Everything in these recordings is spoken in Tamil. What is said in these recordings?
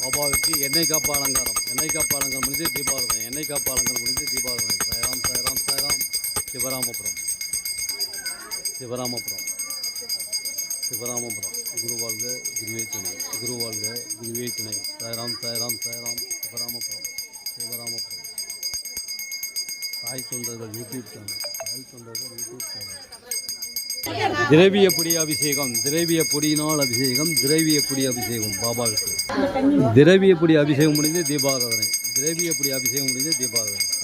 பாபாவுக்கு எண்ணெய் காப்பு அலங்காரம் எண்ணெய் காப்பு அலங்காரம் முடிஞ்சு தீபாவளி எண்ணெய் காப்பு அலங்காரம் முடிஞ்சு தீபாவளி. சாய்ராம் சாய்ராம் சாய்ராம் சிவராமபுரம். சிவராமபுரம். சிவராமபுரம் குருவாழ்க குருவே துணை குருவாழ்க குருவே துணை சாய்ராம் சாய்ராம் சாய்ராம் சிவராமபுரம் சிவராமபுரம் தாய் தொண்டர்கள் யூடியூப் சேனல் தாய் தொண்டர்கள் யூடியூப் சேனல் திரவிய பொடி அபிஷேகம். திரவிய பொடியினால் அபிஷேகம். திரவிய பொடி அபிஷேகம். பாபாவுக்கு. திரவிய பொடி அபிஷேகம் முடிந்து தீபாராதனை. திரவிய பொடி அபிஷேகம் முடிந்து தீபாராதனை.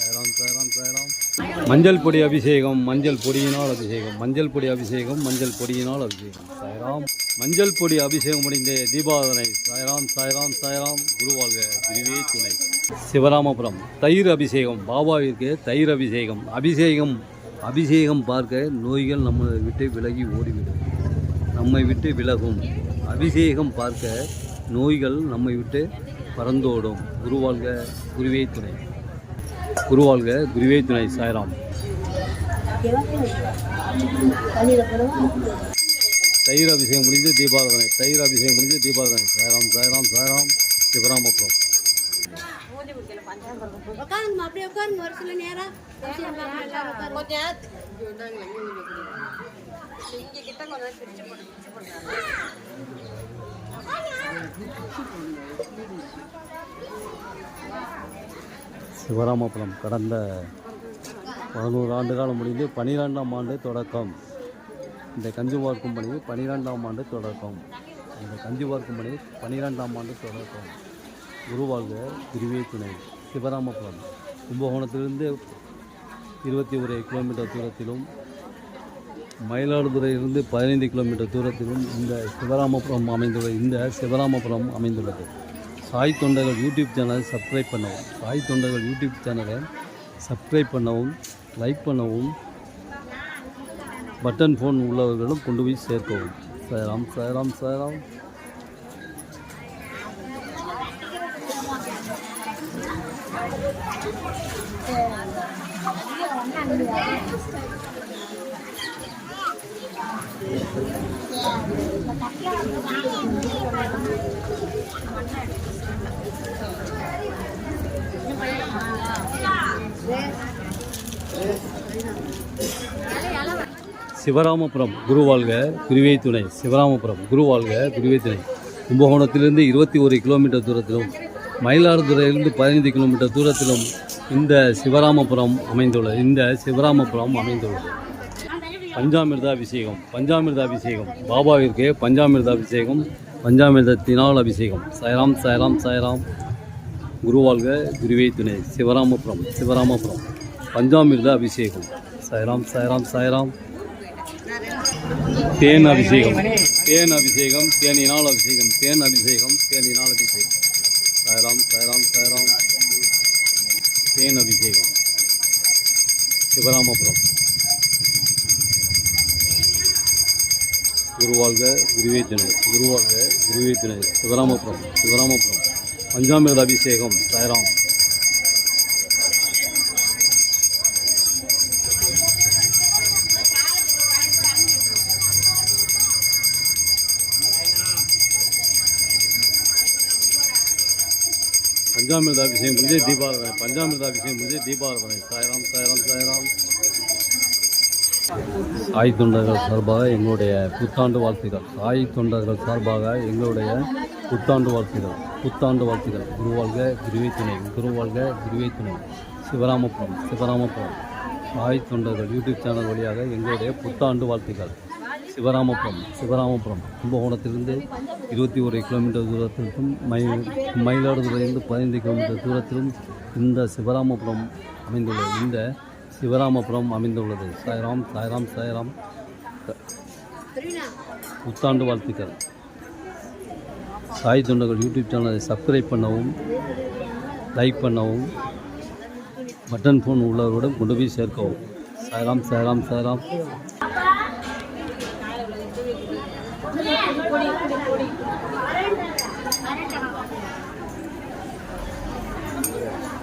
மஞ்சள் பொடி அபிஷேகம் மஞ்சள் பொடியினால் அபிஷேகம். மஞ்சள் பொடி அபிஷேகம் மஞ்சள் பொடியினால் அபிஷேகம். சாய்ராம் மஞ்சள் பொடி அபிஷேகம் முடிந்த தீபாராதனை சாய்ராம் சாய்ராம் சாய்ராம் குருவாழ்க குருவே துணை. சிவராமபுரம் தயிர் அபிஷேகம். பாபாவிற்கு தயிர் அபிஷேகம். அபிஷேகம் அபிஷேகம் பார்க்க நோய்கள் நம்மளை விட்டு விலகி ஓடிவிடும். நம்மை விட்டு விலகும். அபிஷேகம் பார்க்க நோய்கள் நம்மை விட்டு பறந்தோடும். குருவாழ்க குருவே துணை. குருவாழ்க குருவே துணை சாய்ராம். தயிர் அபிஷேகம் முடிஞ்சு தீபாராதனை. தயிர் அபிஷேகம் முடிஞ்சு தீபாராதனை. சாய்ராம் சாய்ராம் சாய்ராம். சிவராமபுரம். உட்காருங்க. கொஞ்சம் சிவராமபுரம் கடந்த பதினோரு ஆண்டு காலம் முடிந்து பனிரெண்டாம் ஆண்டு தொடக்கம். இந்த கஞ்சி பார்க்கும் பணி பனிரெண்டாம் ஆண்டு தொடக்கம். இந்த கஞ்சி பார்க்கும் பணி பனிரெண்டாம் ஆண்டு தொடக்கம். குருவாழ்க குருவே துணை சிவராமபுரம். கும்பகோணத்திலிருந்து இருபத்தி ஒரு கிலோமீட்டர் தூரத்திலும் மயிலாடுதுறையிலிருந்து பதினைந்து கிலோமீட்டர் தூரத்திலும் இந்த சிவராமபுரம் அமைந்துள்ள இந்த சிவராமபுரம் அமைந்துள்ளது. சாய் தொண்டர்கள் யூடியூப் சேனலை சப்ஸ்கிரைப் பண்ணவும் சாய் தொண்டர்கள் யூடியூப் சேனலை சப்ஸ்கிரைப் பண்ணவும் லைக் பண்ணவும் பட்டன் ஃபோன் உள்ளவர்களும் கொண்டு போய் சேர்க்கவும் சேராம் சேராம் சேராம் Thank you. சிவராமபுரம் குருவாழ்க குருவே துணை. சிவராமபுரம் குருவாழ்க குருவே துணை. கும்பகோணத்திலிருந்து இருபத்தி ஒரு கிலோமீட்டர் தூரத்திலும் மயிலாடுதுறையிலிருந்து பதினைந்து கிலோமீட்டர் தூரத்திலும் இந்த சிவராமபுரம் அமைந்துள்ளது இந்த சிவராமபுரம் அமைந்துள்ளது. பஞ்சாமிர்த அபிஷேகம் பஞ்சாமிர்த அபிஷேகம் பாபாவிற்கு பஞ்சாமிர்த அபிஷேகம் பஞ்சாமிர்தத்தினால் அபிஷேகம். சாய்ராம் சாய்ராம் சாய்ராம். குருவாழ்க குருவே துணை. சிவராமபுரம் சிவராமபுரம். பஞ்சாமிர்த அபிஷேகம் சாய்ராம் சாய்ராம் சாய்ராம். தேன் அபிஷேகம். தேன் அபிஷேகம். தேனினால் அபிஷேகம். தேன் அபிஷேகம். தேனினால் அபிஷேகம். சாய்ராம் சாய்ராம் சாய்ராம். தேன் அபிஷேகம். சிவராமபுரம். குருவாழ்க குருவே துணை குருவாழ்க குருவே துணை சிவராமபுரம் சிவராமபுரம். பஞ்சாமிரத அபிஷேகம் சாய்ராம். பஞ்சாமிரத அபிஷேகம் முடிஞ்சே தீபாராதனை. பஞ்சாமிரத அபிஷேகம் முடிஞ்சே தீபாராதனை. சாய்ராம் சாய்ராம் சாய்ராம். சாய் தொண்டர்கள் சார்பாக எங்களுடைய புத்தாண்டு வாழ்த்துக்கள். சாய் தொண்டர்கள் சார்பாக எங்களுடைய புத்தாண்டு வாழ்த்துக்கள். புத்தாண்டு வாழ்த்துக்கள். குருவாழ்க குருவே துணை குருவாழ்க குருவே துணை சிவராமபுரம் சிவராமபுரம். சாய் தொண்டர்கள் யூடியூப் சேனல் வழியாக எங்களுடைய புத்தாண்டு வாழ்த்துக்கள். சிவராமபுரம் சிவராமபுரம். கும்பகோணத்திலிருந்து இருபத்தி ஒரு கிலோமீட்டர் தூரத்திற்கும் மயில் மயிலாடுதுறையிலிருந்து பதினைந்து கிலோமீட்டர் தூரத்திலும் இந்த சிவராமபுரம் அமைந்துள்ளது இந்த சிவராமபுரம் அமைந்துள்ளது. சாய்ராம் சாய்ராம் சாய்ராம். புத்தாண்டு வாழ்த்துக்கள். சாய் தொண்டர்கள் யூடியூப் சேனலை சப்ஸ்கிரைப் பண்ணவும் லைக் பண்ணவும் பட்டன் ஃபோன் உள்ளவருடன் கொண்டு போய் சேர்க்கவும். சாய்ராம் சாய்ராம் சாய்ராம். உட்காந்தீங்கன்னா அந்த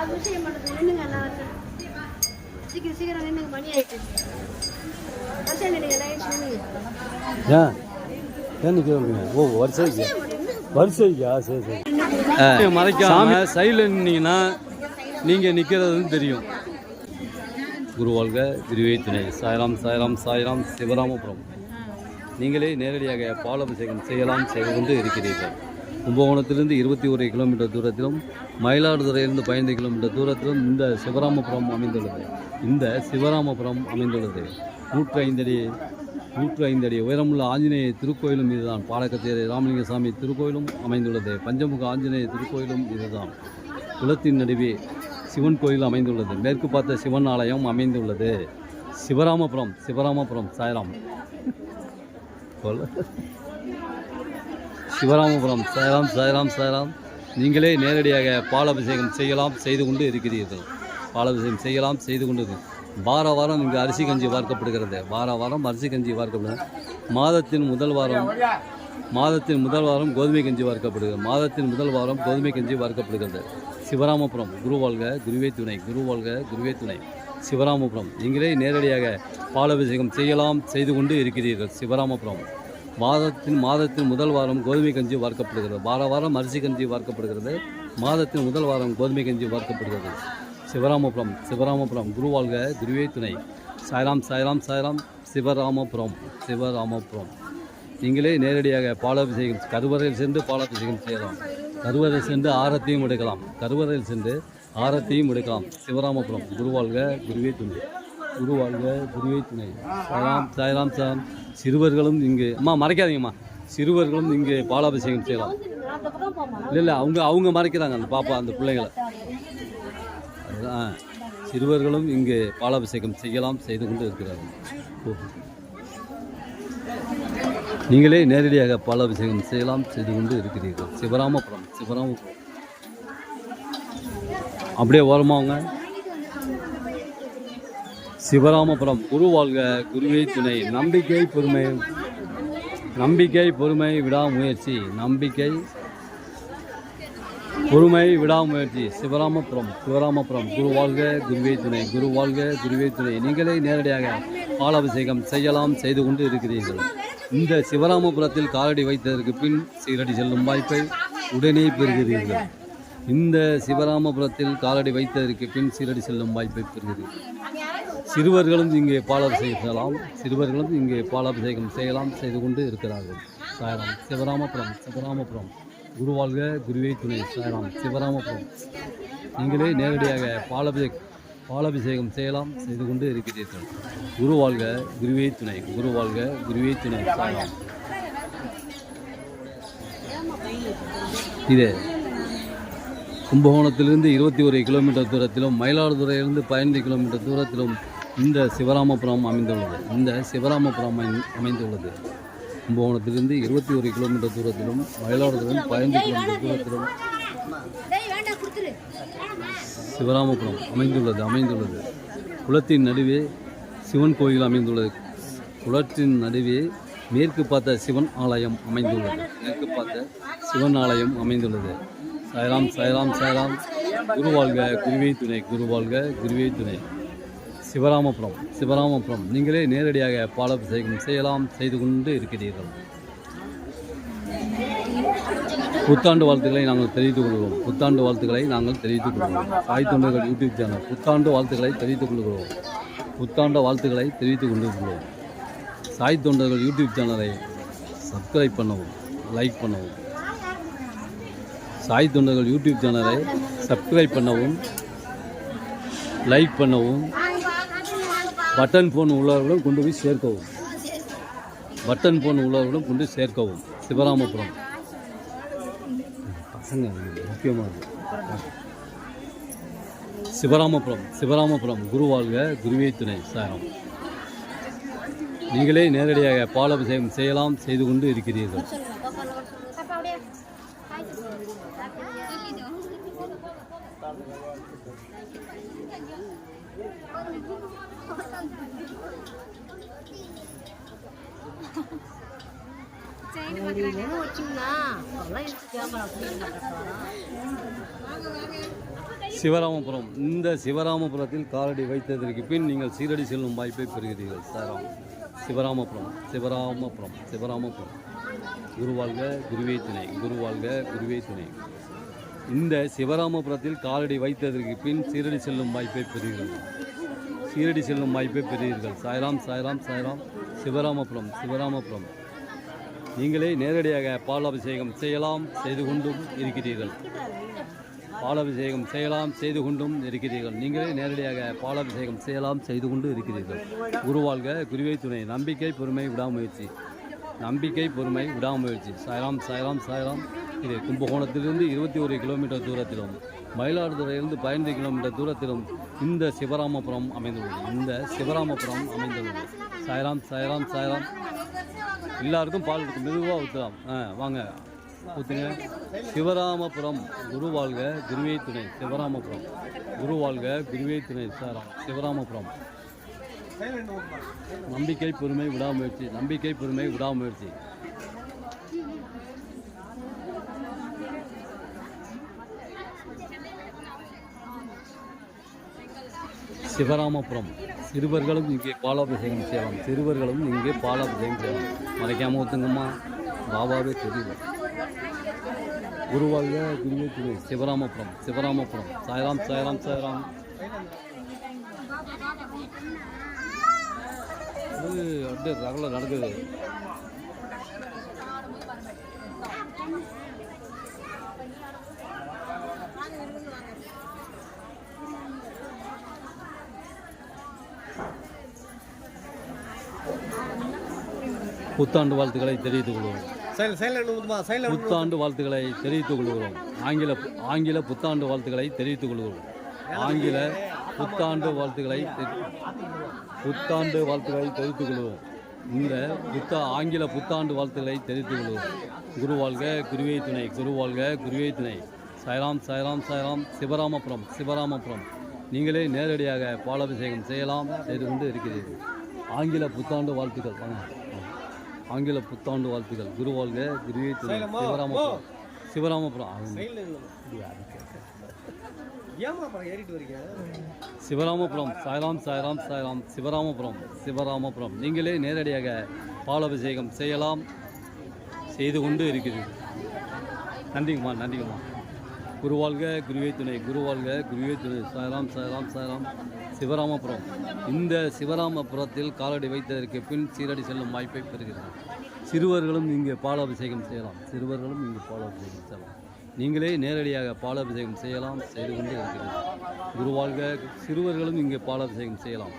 அபிஷேகம் பண்ணுறது சீக்கிரம் சீக்கிரம் மணி ஆயிட்டு ஏன் நிற்க சொல்றீங்க ஓ வரிசைக்கு. வரிசைக்கா? சரி சரி. மறைக்காம சைடில் நின்னீங்கன்னா நீங்கள் நிற்கிறது தெரியும். குருவாழ்க திருவே துணை. சாய்ராம் சாய்ராம் சாய்ராம் சிவராமபுரம். நீங்களே நேரடியாக பாலாபிஷேகம் செய்யலாம் செய்து கொண்டு இருக்கிறீர்கள். கும்பகோணத்திலிருந்து இருபத்தி ஒரு கிலோமீட்டர் தூரத்திலும் மயிலாடுதுறையிலிருந்து பதினைந்து கிலோமீட்டர் தூரத்திலும் இந்த சிவராமபுரம் அமைந்துள்ளது. இந்த சிவராமபுரம் அமைந்துள்ளது. நூற்றி ஐந்தடி நூற்று ஐந்து அடி உயரமுள்ள ஆஞ்சநேய திருக்கோயிலும் இதுதான். பாலக்கத்தேரி ராமலிங்கசாமி திருக்கோயிலும் அமைந்துள்ளது. பஞ்சமுக ஆஞ்சநேய திருக்கோயிலும் இதுதான். குளத்தின் நடுவே சிவன் கோயில் அமைந்துள்ளது. மேற்கு பார்த்த சிவன் ஆலயம் அமைந்துள்ளது. சிவராமபுரம் சிவராமபுரம் சாய்ராம். போல சிவராமபுரம். சாய்ராம் சாய்ராம் சாய்ராம். நீங்களே நேரடியாக பாலாபிஷேகம் செய்யலாம் செய்து கொண்டு இருக்கிறீர்கள். பாலாபிஷேகம் செய்யலாம் செய்து கொண்டு வார வாரம் இங்கு அரிசி கஞ்சி வார்க்கப்படுகிறது வார வாரம் அரிசி கஞ்சி வார்க்கப்படுகிறது மாதத்தின் முதல் வாரம் மாதத்தின் முதல் வாரம் கோதுமை கஞ்சி வார்க்கப்படுகிறது மாதத்தின் முதல் வாரம் கோதுமை கஞ்சி வார்க்கப்படுகிறது சிவராமபுரம் குருவாழ்க குருவே துணை குருவாழ்க குருவே துணை. சிவராமபுரம். நீங்களே நேரடியாக பாலாபிஷேகம் செய்யலாம் செய்து கொண்டு இருக்கிறீர்கள். சிவராமபுரம். மாதத்தின் மாதத்தின் முதல் வாரம் கோதுமை கஞ்சி வார்க்கப்படுகிறது. வார வாரம் அரிசி கஞ்சி வார்க்கப்படுகிறது. மாதத்தின் முதல் வாரம் கோதுமை கஞ்சி வார்க்கப்படுகிறது. சிவராமபுரம் சிவராமபுரம் குருவாழ்க குருவே துணை. சாய்ராம் சாய்ராம் சாய்ராம் சிவராமபுரம் சிவராமபுரம். நீங்களே நேரடியாக பாலாபிஷேகம் கருவறையில் சென்று பாலாபிஷேகம் செய்யலாம். கருவறையில் சென்று ஆரத்தையும் எடுக்கலாம். கருவறையில் சென்று ஆரத்தையும் எடுக்கலாம். சிவராமபுரம் குருவாழ்க குருவே துணை. உருவாழ்க குருவை துணை. சாய்ராம் சாய்ராம் சாம் சிறுவர்களும் இங்கு. அம்மா மறைக்காதீங்கம்மா. சிறுவர்களும் இங்கே பாலாபிஷேகம் செய்யலாம். இல்லை இல்லை அவங்க அவங்க மறைக்கிறாங்க அந்த பாப்பா அந்த பிள்ளைங்களை. அதுதான் சிறுவர்களும் இங்கே பாலாபிஷேகம் செய்யலாம் செய்து கொண்டு இருக்கிறார்கள். ஓ. நீங்களே நேரடியாக பாலாபிஷேகம் செய்யலாம் செய்து கொண்டு இருக்கிறீர்கள். சிவராமபுரம் சிவராமபுரம். அப்படியே ஓரமாங்க சிவராமபுரம் குரு வாழ்க குருவே துணை. நம்பிக்கை பொறுமை. நம்பிக்கை பொறுமை விடாமுயற்சி. நம்பிக்கை பொறுமை விடாமுயற்சி. சிவராமபுரம் சிவராமபுரம். குரு வாழ்க குருவே துணை. குரு வாழ்க குருவே துணை. நீங்களே நேரடியாக பாலாபிஷேகம் செய்யலாம் செய்து கொண்டு இருக்கிறீர்கள். இந்த சிவராமபுரத்தில் காலடி வைத்ததற்கு பின் சீரடி செல்லும் வாய்ப்பை உடனே பெறுகிறீர்கள். இந்த சிவராமபுரத்தில் காலடி வைத்ததற்கு பின் சீரடி செல்லும் வாய்ப்பை பெறுகிறீர்கள். சிறுவர்களும் இங்கே பாலாபிஷேகம் செய்யலாம் சிறுவர்களும் இங்கே பாலாபிஷேகம் செய்யலாம் செய்து கொண்டு இருக்கிறார்கள். சாயராம் சிவராமபுரம் சிவராமபுரம். குருவாழ்க குருவே துணை சாயராம் சிவராமபுரம். நீங்களே நேரடியாக பாலாபிஷேக் பாலாபிஷேகம் செய்யலாம் செய்து கொண்டு இருக்கிறீர்கள். குருவாழ்க குருவே துணை குருவாழ்க குருவே துணை சாயராம். இது கும்பகோணத்திலிருந்து இருபத்தி ஒரு கிலோமீட்டர் தூரத்திலும் மயிலாடுதுறையிலிருந்து பதினைந்து கிலோமீட்டர் தூரத்திலும் இந்த சிவராமபுரம் அமைந்துள்ளது. இந்த சிவராமபுரம் அமை- அமைந்துள்ளது. கும்பகோணத்திலிருந்து இருபத்தி ஒரு கிலோமீட்டர் தூரத்திலும் மயிலாடுதுறையிலிருந்து பதினைந்து கிலோமீட்டர் தூரத்திலும் சிவராமபுரம் அமைந்துள்ளது அமைந்துள்ளது. குளத்தின் நடுவே சிவன் கோயில் அமைந்துள்ளது. குளத்தின் நடுவே மேற்கு பார்த்த சிவன் ஆலயம் அமைந்துள்ளது. மேற்கு பார்த்த சிவன் ஆலயம் அமைந்துள்ளது. சாய்ராம் சாய்ராம் சாய்ராம். குருவாழ்க குருவே துணை குருவாழ்க குருவே துணை. சிவராமபுரம் சிவராமபுரம். நீங்களே நேரடியாக பாலாபிஷேகம் செய்யலாம் செய்து கொண்டு இருக்கிறீர்கள். புத்தாண்டு வாழ்த்துக்களை நாங்கள் தெரிவித்துக் கொள்கிறோம். புத்தாண்டு வாழ்த்துக்களை நாங்கள் தெரிவித்துக் கொள்கிறோம். சாய் தொண்டர்கள் யூடியூப் சேனல் புத்தாண்டு வாழ்த்துக்களை தெரிவித்துக் கொள்கிறோம். புத்தாண்டு வாழ்த்துக்களை தெரிவித்துக் கொண்டிருக்கிறோம். சாய் தொண்டர்கள் யூடியூப் சேனலை சப்ஸ்கிரைப் பண்ணவும் லைக் பண்ணவும் சாய் தொண்டர்கள் யூடியூப் சேனலை சப்ஸ்கிரைப் பண்ணவும் லைக் பண்ணவும் பட்டன் போன் உள்ளவர்களும் கொண்டு போய் சேர்க்கவும். பட்டன் போன் உள்ளவர்களும் கொண்டு சேர்க்கவும். சிவராமபுரம். பசங்க முக்கியமானது சிவராமபுரம் சிவராமபுரம் குரு வாழ்க குருவே துணை சாரம். நீங்களே நேரடியாக பாலாபிஷேகம் செய்யலாம் செய்து கொண்டு இருக்கிறீர்கள். Thank you. சிவராமபுரம். இந்த சிவராமபுரத்தில் காலடி வைத்ததற்கு பின் நீங்கள் சீரடி செல்லும் வாய்ப்பை பெறுகிறீர்கள். சாராம். சிவராமபுரம். சிவராமபுரம். சிவராமபுரம். குருவாழ்க குருவே துணை குருவாழ்க குருவே துணை இந்த சிவராமபுரத்தில் காலடி வைத்ததற்கு பின் சீரடி செல்லும் வாய்ப்பை பெறுகிறீர்கள். சீரடி செல்லும் வாய்ப்பை பெறுகிறீர்கள். சாய்ராம் சாய்ராம் சாய்ராம். சிவராமபுரம் சிவராமபுரம். நீங்களே நேரடியாக பாலாபிஷேகம் செய்யலாம் செய்து கொண்டும் இருக்கிறீர்கள். பாலாபிஷேகம் செய்யலாம் செய்து கொண்டும் இருக்கிறீர்கள். நீங்களே நேரடியாக பாலாபிஷேகம் செய்யலாம் செய்து கொண்டு இருக்கிறீர்கள். குருவாழ்க குருவை துணை. நம்பிக்கை பொறுமை விடாமுயற்சி. நம்பிக்கை பொறுமை விடாமுயற்சி. சாய்ராம் சாய்ராம் சாய்ராம். இது கும்பகோணத்திலிருந்து இருபத்தி ஒரு கிலோமீட்டர் தூரத்திலும் மயிலாடுதுறையிலிருந்து பதினைந்து கிலோமீட்டர் தூரத்திலும் இந்த சிவராமபுரம் அமைந்துள்ளது. இந்த சிவராமபுரம் அமைந்துள்ளது. சாய்ராம் சாய்ராம் சாய்ராம். எல்லாருக்கும் பால் இருக்கும் மெதுவாக ஊற்றலாம் ஆ வாங்க. ஊற்றுங்க சிவராமபுரம் குருவாழ்க குருவே துணை. சிவராமபுரம். குருவாழ்க குருவே துணை. சாராம் சிவராமபுரம். நம்பிக்கை பொறுமை விடாமுயற்சி. நம்பிக்கை பொறுமை விடாமுயற்சி. சிவராமபுரம். சிறுவர்களும் இங்கே பாலாபிஷேகம் செய்யலாம். சிறுவர்களும் இங்கே பாலாபிஷேகம் செய்யலாம். மறைக்காம ஒத்துங்கம்மா. பாபாவே தெரியும். குருவாழ்க குருவே துணை சிவராமபுரம் சிவராமபுரம். சாய்ராம் சாய்ராம் சாய்ராம். இது அப்படியே ரகல நடக்குது. புத்தாண்டு வாழ்த்துக்களை தெரிவித்துக் கொள்வோம். சைலண்ட் புத்தாண்டு வாழ்த்துக்களை தெரிவித்துக் கொள்கிறோம். ஆங்கில ஆங்கில புத்தாண்டு வாழ்த்துக்களை தெரிவித்துக் கொள்கிறோம். ஆங்கில புத்தாண்டு வாழ்த்துக்களை புத்தாண்டு வாழ்த்துக்களை தெரிவித்துக் கொள்கிறோம். இந்த புத்தா ஆங்கில புத்தாண்டு வாழ்த்துக்களை தெரிவித்துக் கொள்கிறோம். குருவாழ்க குருவே துணை. குருவாழ்க குருவே துணை. சாய்ராம் சாய்ராம் சாய்ராம். சிவராமபுரம் சிவராமபுரம். நீங்களே நேரடியாக பாலாபிஷேகம் செய்யலாம் செய்து கொண்டு இருக்கிறீர்கள். ஆங்கில புத்தாண்டு வாழ்த்துக்கள். வாங்க. ஆங்கில புத்தாண்டு வாழ்த்துக்கள். குருவாழ்க குருவே துணை. சிவராமபுரம். சிவராமபுரம். சிவராமபுரம். சாய்ராம் சாய்ராம் சாய்ராம். சிவராமபுரம். சிவராமபுரம். நீங்களே நேரடியாக பாலாபிஷேகம் செய்யலாம். செய்து கொண்டு இருக்கிறீர்கள். நன்றிங்கம்மா நன்றிங்கம்மா குருவாழ்க குருவே துணை. குருவாழ்க குருவே துணை. சாய்ராம் சாய்ராம் சாய்ராம். சிவராமபுரம். இந்த சிவராமபுரத்தில் காலடி வைத்ததற்கு பின் சீரடி செல்லும் வாய்ப்பை பெறுகிறது சிறுவர்களும் இங்கே பாலாபிஷேகம் செய்யலாம். சிறுவர்களும் இங்கே பாலாபிஷேகம் செய்யலாம். நீங்களே நேரடியாக பாலாபிஷேகம் செய்யலாம் செய்து கொண்டு இருக்கிறீர்கள். குருவாழ்க சிறுவர்களும் இங்கே பாலாபிஷேகம் செய்யலாம்.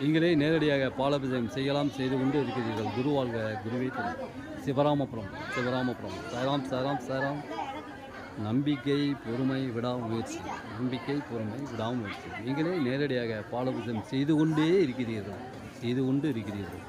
நீங்களே நேரடியாக பாலாபிஷேகம் செய்யலாம் செய்து கொண்டு இருக்கிறீர்கள். குருவாழ்க குருவே துணை சிவராமபுரம் சிவராமபுரம். சாராம் சாராம் சாராம் நம்பிக்கை பொறுமை விடாமுயற்சி நம்பிக்கை பொறுமை விடாமுயற்சி நீங்களே நேரடியாக பாலபுதம் செய்து கொண்டே இருக்கிறீர்கள். செய்து கொண்டு இருக்கிறீர்கள்.